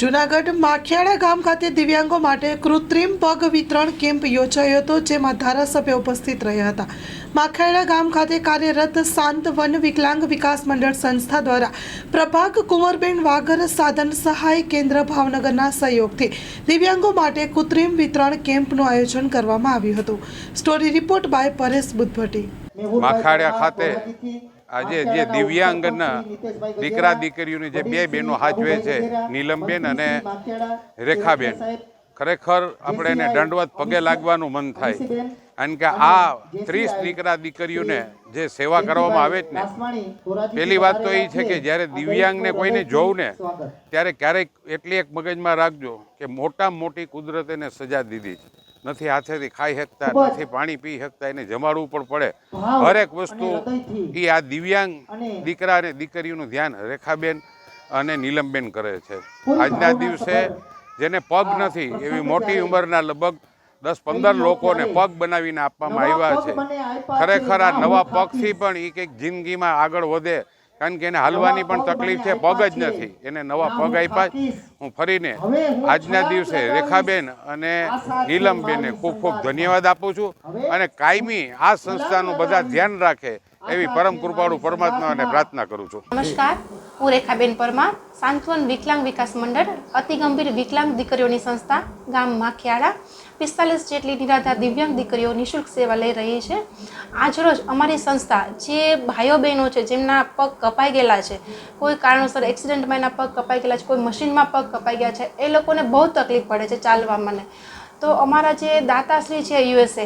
જુનાગઢ માખિયાળા ગામ ખાતે દિવ્યાંગો માટે કૃત્રિમ પગ વિતરણ કેમ્પ યોજાયો હતો જેમાં ધારાસભ્ય ઉપસ્થિત રહ્યા હતા. માખિયાળા ગામ ખાતે કાર્યરત શાંત વન વિકલાંગ વિકાસ મંડળ સંસ્થા દ્વારા પ્રભાગ કુંવરબેન વાગર સાધન સહાય કેન્દ્ર ભાવનગરના સહયોગથી દિવ્યાંગો માટે કૃત્રિમ વિતરણ કેમ્પનું આયોજન કરવામાં આવ્યું હતું. Story report by Paresh Buddhbhatti. Makhadiya ખાતે આજે જે દિવ્યાંગના દીકરા દીકરીઓની જે બે બહેનો હાજવે છે નીલમબેન અને રેખાબેન. ખરેખર આપણે એને દંડવત પગે લાગવાનું મન થાય. કારણ કે આ ત્રીસ દીકરા દીકરીઓને જે સેવા કરવામાં આવે જ ને પહેલી વાત તો એ છે કે જ્યારે દિવ્યાંગને કોઈને જોઉં ને ત્યારે ક્યારેક એટલી એક મગજમાં રાખજો કે મોટામાં મોટી કુદરતે એને સજા દીધી છે. નથી હાથેથી ખાઈ શકતા નથી પાણી પી શકતા એને જમાડવું પણ પડે. હરેક વસ્તુ એ આ દિવ્યાંગ દીકરા અને દીકરીઓનું ધ્યાન રેખાબેન અને નીલમબેન કરે છે. આજના દિવસે જેને પગ નથી એવી મોટી ઉંમરના લગભગ દસ પંદર લોકોને પગ બનાવીને આપવામાં આવ્યા છે. ખરેખર આ નવા પગથી પણ એ કંઈક જિંદગીમાં આગળ વધે કારણ કે એને હાલવાની પણ તકલીફ છે પગ જ નથી. એને નવા પગ આપ્યા હું ફરીને આજના દિવસે રેખાબેન અને નીલમબેનને ખૂબ ખૂબ ધન્યવાદ આપું છું અને કાયમી આ સંસ્થાનું બધા ધ્યાન રાખે એવી પરમ કૃપાળુ પરમાત્માને પ્રાર્થના કરું છું. નમસ્કાર. હું રેખાબેન પરમાર સાંત્વન વિકલાંગ વિકાસ મંડળ અતિ ગંભીર વિકલાંગ દીકરીઓની સંસ્થા, ગામ માખિયાળા, પિસ્તાલીસ જેટલી નિરાધાર દિવ્યાંગ દીકરીઓ નિઃશુલ્ક સેવા લઈ રહી છે. આજરોજ અમારી સંસ્થા જે ભાઈઓ બહેનો છે, જેમના પગ કપાઈ ગયેલા છે, કોઈ કારણોસર એક્સિડન્ટમાં એના પગ કપાઈ ગયેલા છે, કોઈ મશીનમાં પગ કપાઈ ગયા છે, એ લોકોને બહુ તકલીફ પડે છે ચાલવામાં તો અમારા જે દાતાશ્રી છે યુએસએ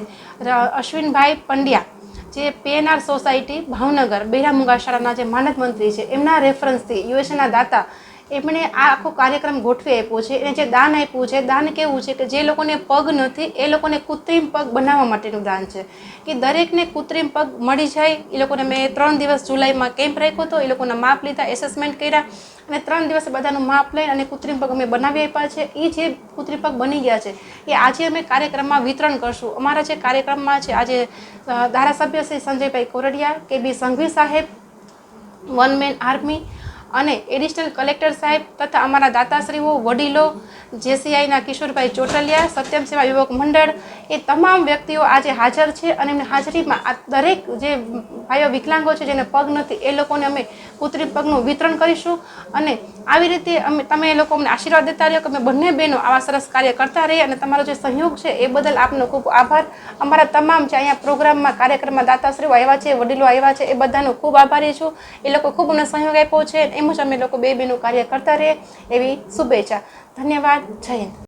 અશ્વિનભાઈ પંડ્યા જે પીએનઆર સોસાયટી ભાવનગર બૈરામુંગા શાળાના જે માનદ મંત્રી છે એમના રેફરન્સથી યુએસએના દાતા એમણે આ આખો કાર્યક્રમ ગોઠવી આપ્યો છે, એને જે દાન આપ્યું છે, દાન કેવું છે કે જે લોકોને પગ નથી, એ લોકોને કૃત્રિમ પગ બનાવવા માટેનું દાન છે. કે દરેકને કૃત્રિમ પગ મળી જાય, એ લોકોને મેં ત્રણ દિવસ જુલાઈમાં કેમ્પ રાખ્યો હતો, એ લોકોના માપ લીધા એસેસમેન્ટ કર્યા, અને ત્રણ દિવસ બધાનું માપ લઈ અને કૃત્રિમ પગ અમે બનાવી આપ્યા છે. એ જે કૃત્રિમ પગ બની ગયા છે, એ આજે અમે કાર્યક્રમમાં વિતરણ કરશું. અમારા જે કાર્યક્રમમાં છે, આજે ધારાસભ્ય શ્રી સંજયભાઈ કોરડિયા, કે બી સંઘવી સાહેબ વન મેન આર્મી અને એડિશનલ કલેક્ટર સાહેબ તથા અમારા દાતાશ્રીઓ, વડીલો, જેસીઆઈના કિશોરભાઈ ચોટલિયા, સત્યમ સેવા યુવક મંડળ એ તમામ વ્યક્તિઓ આજે હાજર છે અને એમની હાજરીમાં આ દરેક જે ભાઈઓ વિકલાંગો છે, જેને પગ નથી, એ લોકોને અમે કૃત્રિમ પગનું વિતરણ કરીશું અને આવી રીતે અમે, તમે એ લોકો અમને આશીર્વાદ દેતા રહ્યો કે અમે બંને બહેનો આવા સરસ કાર્ય કરતા રહીએ અને તમારો જે સહયોગ છે, એ બદલ આપનો ખૂબ આભાર. અમારા તમામ જે અહીંયા પ્રોગ્રામમાં કાર્યક્રમમાં દાતાશ્રીઓ આવ્યા છે, વડીલો આવ્યા છે, એ બધાનો ખૂબ આભારી છું. એ લોકો ખૂબ અમને સહયોગ આપ્યો છે એમ જ અમે લોકો બે બહેનો કાર્ય કરતા રહીએ એવી શુભેચ્છા. ધન્યવાદ. જય હિન્દ.